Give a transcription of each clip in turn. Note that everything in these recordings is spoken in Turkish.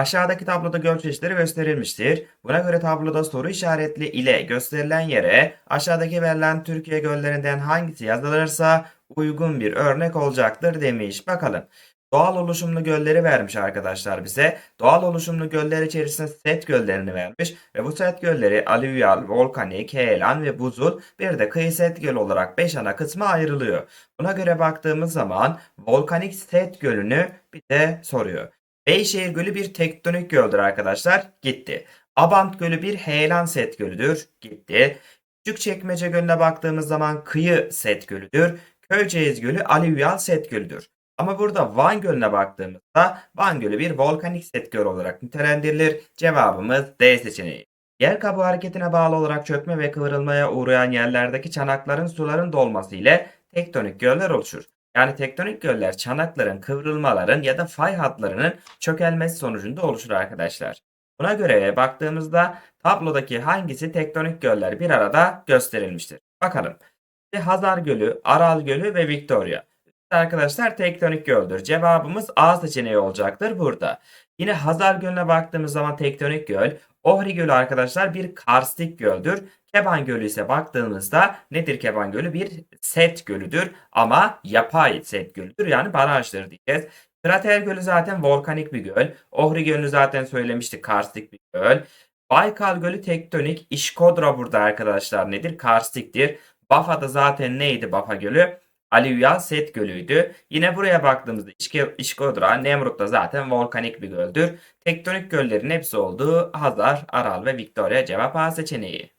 Aşağıdaki tabloda göl çeşitleri gösterilmiştir. Buna göre tabloda soru işaretli ile gösterilen yere aşağıdaki verilen Türkiye göllerinden hangisi yazılırsa uygun bir örnek olacaktır demiş. Bakalım. Doğal oluşumlu gölleri vermiş arkadaşlar bize. Doğal oluşumlu göller içerisinde set göllerini vermiş ve bu set gölleri alüvyal, volkanik, heyelan ve buzul bir de kıyı set göl olarak 5 ana kısma ayrılıyor. Buna göre baktığımız zaman volkanik set gölünü bir de soruyor. Beyşehir Gölü bir tektonik göldür arkadaşlar. Gitti. Abant Gölü bir heyelan set gölüdür. Gitti. Küçükçekmece Gölü'ne baktığımız zaman kıyı set gölüdür. Köyceğiz Gölü alüvyal set gölüdür. Ama burada Van Gölü'ne baktığımızda Van Gölü bir volkanik set göl olarak nitelendirilir. Cevabımız D seçeneği. Yer kabuğu hareketine bağlı olarak çökme ve kıvrılmaya uğrayan yerlerdeki çanakların suların dolması ile tektonik göller oluşur. Yani tektonik göller çanakların, kıvrılmaların ya da fay hatlarının çökelmesi sonucunda oluşur arkadaşlar. Buna göre baktığımızda tablodaki hangisi tektonik göller bir arada gösterilmiştir. Bakalım. Hazar Gölü, Aral Gölü ve Victoria. Arkadaşlar tektonik göldür. Cevabımız A seçeneği olacaktır burada. Yine Hazar Gölü'ne baktığımız zaman tektonik göl. Ohri Gölü arkadaşlar bir karstik göldür. Keban Gölü ise baktığımızda nedir Keban Gölü? Bir set gölüdür ama yapay set gölüdür yani barajdır diyeceğiz. Krater Gölü zaten volkanik bir göl. Ohri Gölü zaten söylemiştik karstik bir göl. Baykal Gölü tektonik. İşkodra burada arkadaşlar nedir? Karstiktir. Bafa'da zaten neydi Bafa Gölü? Alüvyal Set Gölü'ydü. Yine buraya baktığımızda İşkodra, Nemrut da zaten volkanik bir göldür. Tektonik göllerin hepsi olduğu Hazar, Aral ve Victoria cevap A seçeneği.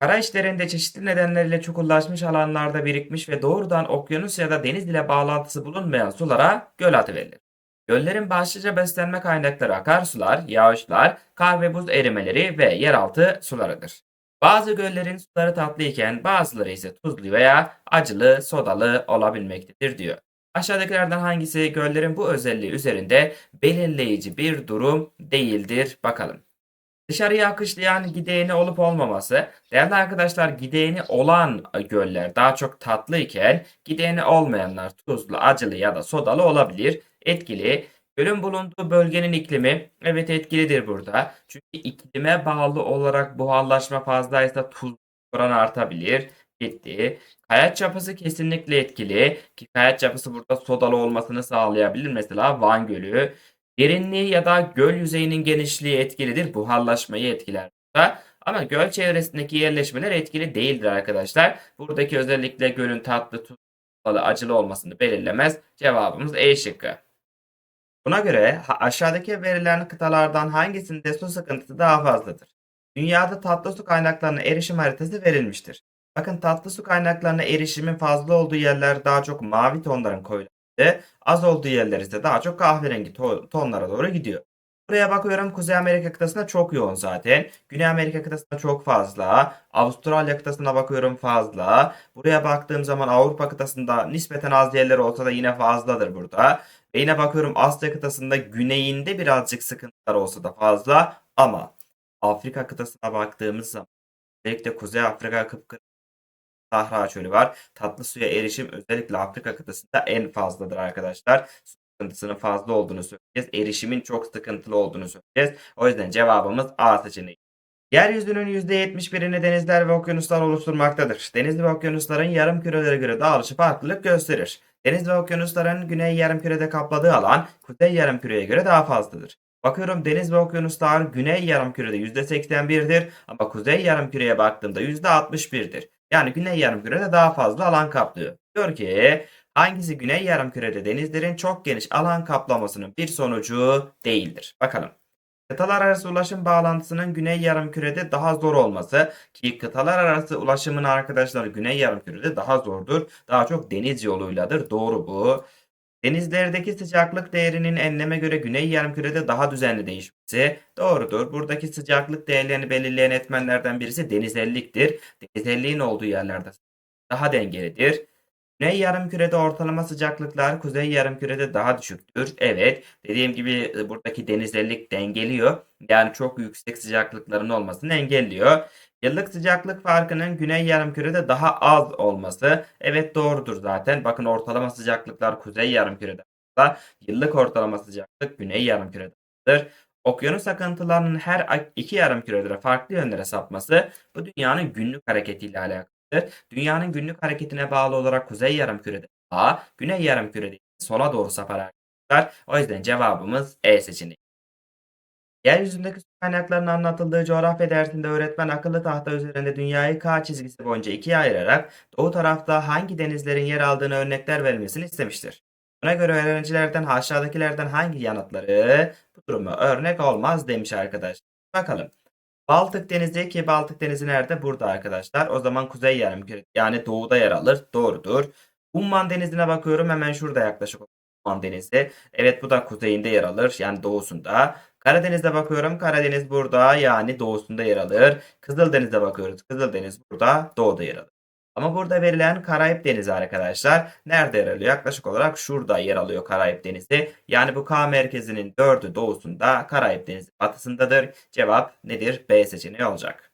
Kara işlerinde çeşitli nedenlerle çukurlaşmış alanlarda birikmiş ve doğrudan okyanus ya da deniz ile bağlantısı bulunmayan sulara göl adı verilir. Göllerin başlıca beslenme kaynakları akarsular, yağışlar, kar ve buz erimeleri ve yeraltı sularıdır. Bazı göllerin suları tatlı iken bazıları ise tuzlu veya acılı, sodalı olabilmektedir diyor. Aşağıdakilerden hangisi göllerin bu özelliği üzerinde belirleyici bir durum değildir bakalım. Dışarıya akışlayan gideğini olup olmaması. Değerli arkadaşlar gideğini olan göller daha çok tatlı iken gideğini olmayanlar tuzlu, acılı ya da sodalı olabilir. Etkili. Gölün bulunduğu bölgenin iklimi evet etkilidir burada. Çünkü iklime bağlı olarak buharlaşma fazlaysa tuz oranı artabilir. Gitti. Kayaç yapısı kesinlikle etkili. Ki kayaç yapısı burada sodalı olmasını sağlayabilir. Mesela Van Gölü. Derinliği ya da göl yüzeyinin genişliği etkilidir. Buharlaşmayı etkiler. burada. Ama göl çevresindeki yerleşmeler etkili değildir arkadaşlar. Buradaki özellikle gölün tatlı, tuzlu, acılı olmasını belirlemez. Cevabımız E şıkkı. Buna göre aşağıdaki verilen kıtalardan hangisinde su sıkıntısı daha fazladır? Dünyada tatlı su kaynaklarına erişim haritası verilmiştir. Bakın tatlı su kaynaklarına erişimin fazla olduğu yerler daha çok mavi tonların koyulanı, az olduğu yerler ise daha çok kahverengi to- tonlara doğru gidiyor. Buraya bakıyorum Kuzey Amerika kıtasında çok yoğun zaten. Güney Amerika kıtasında çok fazla. Avustralya kıtasına bakıyorum fazla. Buraya baktığım zaman Avrupa kıtasında nispeten az yerler olsa da yine fazladır burada. Ve yine bakıyorum Asya kıtasında güneyinde birazcık sıkıntılar olsa da fazla. Ama Afrika kıtasına baktığımız zaman özellikle Kuzey Afrika kıpkırmızı Sahra çölü var. Tatlı suya erişim özellikle Afrika kıtasında en fazladır arkadaşlar. Su sıkıntısının fazla olduğunu söyleyeceğiz. Erişimin çok sıkıntılı olduğunu söyleyeceğiz. O yüzden cevabımız A seçeneği. Yeryüzünün %71'ini denizler ve okyanuslar oluşturmaktadır. Deniz ve okyanusların yarım kürelere göre dağılışı farklılık gösterir. Deniz ve okyanusların güney yarımkürede kapladığı alan kuzey yarımküreye göre daha fazladır. Bakıyorum deniz ve okyanuslar güney yarımkürede %81'dir ama kuzey yarımküreye baktığımda %61'dir. Yani güney yarımkürede daha fazla alan kaplıyor. Diyor ki hangisi güney yarımkürede denizlerin çok geniş alan kaplamasının bir sonucu değildir. Bakalım. Kıtalar arası ulaşım bağlantısının güney yarımkürede daha zor olması ki kıtalar arası ulaşımın arkadaşlar güney yarımkürede daha zordur. Daha çok deniz yoluyladır. Doğru bu. Denizlerdeki sıcaklık değerinin enleme göre güney yarımkürede daha düzenli değişmesi doğrudur. Buradaki sıcaklık değerlerini belirleyen etmenlerden birisi denizelliktir. Denizelliğin olduğu yerlerde daha dengelidir. Güney yarımkürede ortalama sıcaklıklar kuzey yarımkürede daha düşüktür. Evet, dediğim gibi e, buradaki denizellik dengeliyor. Yani çok yüksek sıcaklıkların olmasını engelliyor. Yıllık sıcaklık farkının güney yarımkürede daha az olması evet doğrudur zaten. Bakın ortalama sıcaklıklar kuzey yarımkürede yıllık ortalama sıcaklık güney yarımküredir. Okyanus akıntılarının her iki yarımkürede farklı yönlere sapması bu dünyanın günlük hareketiyle alakalıdır. Dünyanın günlük hareketine bağlı olarak kuzey yarımkürede sağa, güney yarımkürede sola doğru sapar arkadaşlar. O yüzden cevabımız E seçeneği. Yeryüzündeki su kaynaklarının anlatıldığı coğrafya dersinde öğretmen akıllı tahta üzerinde dünyayı K çizgisi boyunca ikiye ayırarak doğu tarafta hangi denizlerin yer aldığını örnekler verilmesini istemiştir. Buna göre öğrencilerden aşağıdakilerden hangi yanıtları bu duruma örnek olmaz demiş arkadaşlar. Bakalım. Baltık Denizi ki Baltık Denizi nerede? Burada arkadaşlar. O zaman kuzey yarımküre yani doğuda yer alır. Doğrudur. Umman Denizi'ne bakıyorum hemen şurada yaklaşık Umman Denizi. Evet bu da kuzeyinde yer alır yani doğusunda. Karadeniz'e bakıyorum. Karadeniz burada yani doğusunda yer alır. Kızıldeniz'e bakıyoruz. Kızıldeniz burada doğuda yer alır. Ama burada verilen Karayip Denizi arkadaşlar nerede yer alıyor? Yaklaşık olarak şurada yer alıyor Karayip Denizi. Yani bu K merkezinin dördü doğusunda Karayip Denizi batısındadır. Cevap nedir? B seçeneği olacak.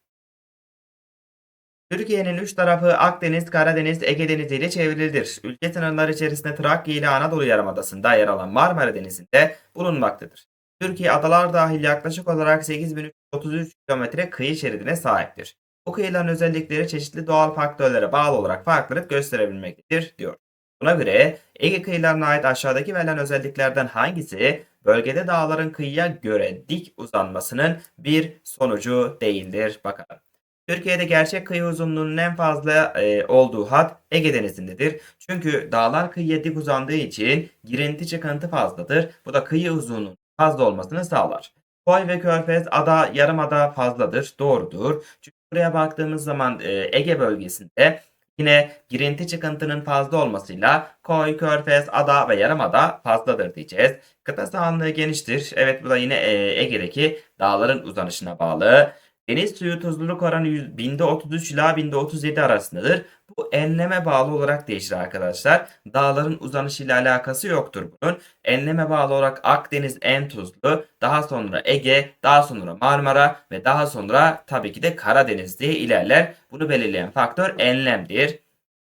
Türkiye'nin üç tarafı Akdeniz, Karadeniz, Ege Denizi ile çevrilidir. Ülke sınırları içerisinde Trakya ile Anadolu Yarımadası'nda yer alan Marmara Denizi'nde bulunmaktadır. Türkiye adalar dahil yaklaşık olarak 8333 kilometre kıyı şeridine sahiptir. Kıyıların özellikleri çeşitli doğal faktörlere bağlı olarak farklılık gösterebilmektedir diyor. Buna göre Ege kıyılarına ait aşağıdaki verilen özelliklerden hangisi bölgede dağların kıyıya göre dik uzanmasının bir sonucu değildir? Bakalım. Türkiye'de gerçek kıyı uzunluğunun en fazla e, olduğu hat Ege Denizi'ndedir. Çünkü dağlar kıyıya dik uzandığı için girinti çıkıntı fazladır. Bu da kıyı uzunluğunun fazla olmasını sağlar. Koy ve Körfez ada yarımada fazladır. Doğrudur. Çünkü buraya baktığımız zaman e, Ege bölgesinde yine girinti çıkıntının fazla olmasıyla Koy, Körfez, ada ve yarımada fazladır diyeceğiz. Kıta sahanlığı geniştir. Evet bu da yine e, Ege'deki dağların uzanışına bağlı. Deniz suyu tuzluluk oranı 100, binde 33 ila binde 37 arasındadır. Bu enleme bağlı olarak değişir arkadaşlar. Dağların uzanışıyla alakası yoktur bunun. Enleme bağlı olarak Akdeniz en tuzlu, daha sonra Ege, daha sonra Marmara ve daha sonra tabii ki de Karadeniz diye ilerler. Bunu belirleyen faktör enlemdir.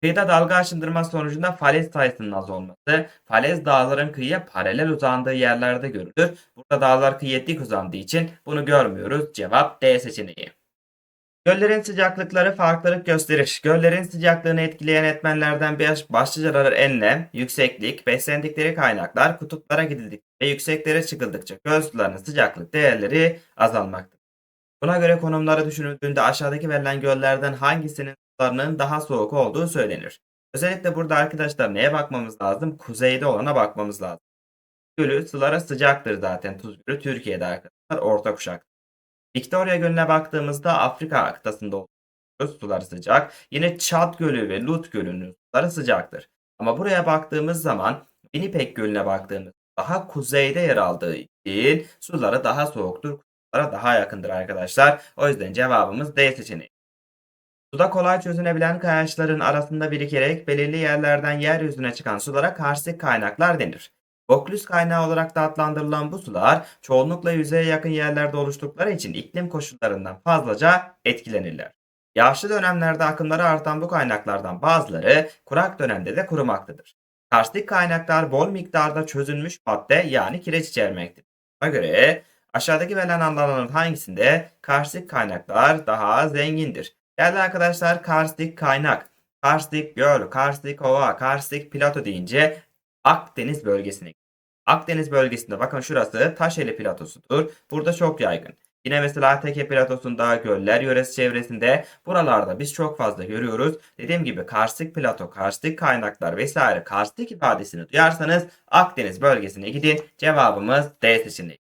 Kıyıda dalga aşındırma sonucunda falez sayısının az olması, falez dağların kıyıya paralel uzandığı yerlerde görülür. Burada dağlar kıyıya dik uzandığı için bunu görmüyoruz. Cevap D seçeneği. Göllerin sıcaklıkları farklılık gösterir. Göllerin sıcaklığını etkileyen etmenlerden başlıcaları enlem, yükseklik, beslendikleri kaynaklar, kutuplara gidildikçe ve yükseklere çıkıldıkça göl sularının sıcaklık değerleri azalmaktadır. Buna göre konumları düşünüldüğünde aşağıdaki verilen göllerden hangisinin sularının daha soğuk olduğu söylenir. Özellikle burada arkadaşlar neye bakmamız lazım? Kuzeyde olana bakmamız lazım. Gölü sulara sıcaktır zaten Tuz Gölü Türkiye'de arkadaşlar orta kuşak. Victoria Gölü'ne baktığımızda Afrika kıtasında oluyor. Suları sıcak. Yine Çat Gölü ve Lut Gölü'nün suları sıcaktır. Ama buraya baktığımız zaman Winnipeg Gölü'ne baktığımız daha kuzeyde yer aldığı için suları daha soğuktur. Kutuplara daha yakındır arkadaşlar. O yüzden cevabımız D seçeneği. Suda kolay çözünebilen kayaçların arasında birikerek belirli yerlerden yeryüzüne çıkan sulara karstik kaynaklar denir. Oklüs kaynağı olarak da adlandırılan bu sular çoğunlukla yüzeye yakın yerlerde oluştukları için iklim koşullarından fazlaca etkilenirler. Yağışlı dönemlerde akımları artan bu kaynaklardan bazıları kurak dönemde de kurumaktadır. Karstik kaynaklar bol miktarda çözülmüş madde yani kireç içermektedir. Buna göre aşağıdaki verilen alanların hangisinde karstik kaynaklar daha zengindir? Değerli arkadaşlar karstik kaynak, karstik göl, karstik ova, karstik plato deyince Akdeniz bölgesine Akdeniz bölgesinde bakın şurası Taşeli platosudur. Burada çok yaygın. Yine mesela Teke platosunda, göller yöresi çevresinde buralarda biz çok fazla görüyoruz. Dediğim gibi karstik plato, karstik kaynaklar vesaire karstik ifadesini duyarsanız Akdeniz bölgesine gidin. Cevabımız D seçeneği.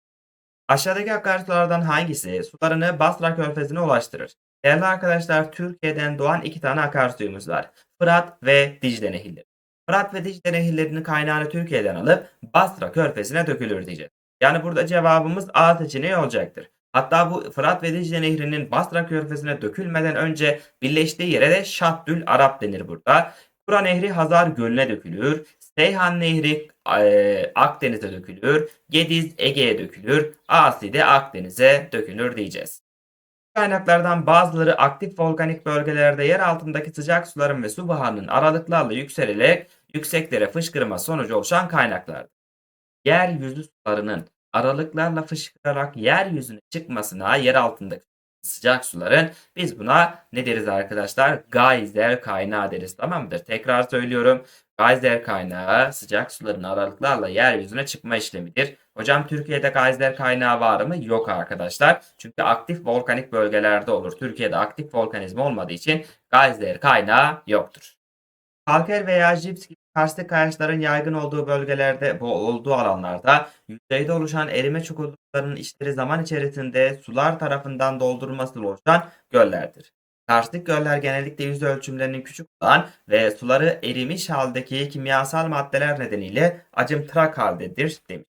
Aşağıdaki akarsulardan hangisi sularını Basra Körfezi'ne ulaştırır? Değerli arkadaşlar Türkiye'den doğan iki tane akarsuyumuz var. Fırat ve Dicle nehirleri. Fırat ve Dicle nehirlerinin kaynağını Türkiye'den alıp Basra körfezine dökülür diyeceğiz. Yani burada cevabımız A seçeneği olacaktır. Hatta bu Fırat ve Dicle nehrinin Basra körfezine dökülmeden önce birleştiği yere de Şaddül Arap denir burada. Kura Nehri Hazar Gölü'ne dökülür. Seyhan Nehri e, Akdeniz'e dökülür. Gediz Ege'ye dökülür. Asi de Akdeniz'e dökülür diyeceğiz. Kaynaklardan bazıları aktif volkanik bölgelerde yer altındaki sıcak suların ve su buharının aralıklarla yükselerek yükseklere fışkırma sonucu oluşan kaynaklardır. yeryüzü sularının aralıklarla fışkırarak yeryüzüne çıkmasına yer altındaki sıcak suların biz buna ne deriz arkadaşlar? Geyser kaynağı deriz tamam mıdır? Tekrar söylüyorum. Geyser kaynağı sıcak suların aralıklarla yeryüzüne çıkma işlemidir. Hocam Türkiye'de geyser kaynağı var mı? Yok arkadaşlar. Çünkü aktif volkanik bölgelerde olur. Türkiye'de aktif volkanizm olmadığı için geyser kaynağı yoktur. Kalker veya jips gibi karstik kayaçların yaygın olduğu bölgelerde, bu olduğu alanlarda yüzeyde oluşan erime çukurluklarının içleri zaman içerisinde sular tarafından doldurulması oluşan göllerdir. Karstik göller genellikle yüz ölçümlerinin küçük olan ve suları erimiş haldeki kimyasal maddeler nedeniyle acımtırak haldedir demiş.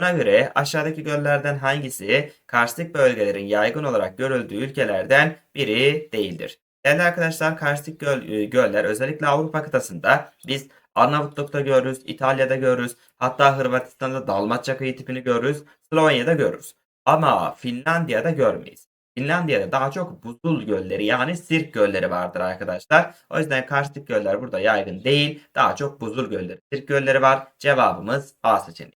Buna göre aşağıdaki göllerden hangisi karstik bölgelerin yaygın olarak görüldüğü ülkelerden biri değildir? Değerli arkadaşlar karstik göl, e, göller özellikle Avrupa kıtasında biz Arnavutluk'ta görürüz, İtalya'da görürüz, hatta Hırvatistan'da Dalmatça kıyı tipini görürüz, Slovenya'da görürüz. Ama Finlandiya'da görmeyiz. Finlandiya'da daha çok buzul gölleri yani sirk gölleri vardır arkadaşlar. O yüzden karstik göller burada yaygın değil. Daha çok buzul gölleri, sirk gölleri var. Cevabımız A seçeneği.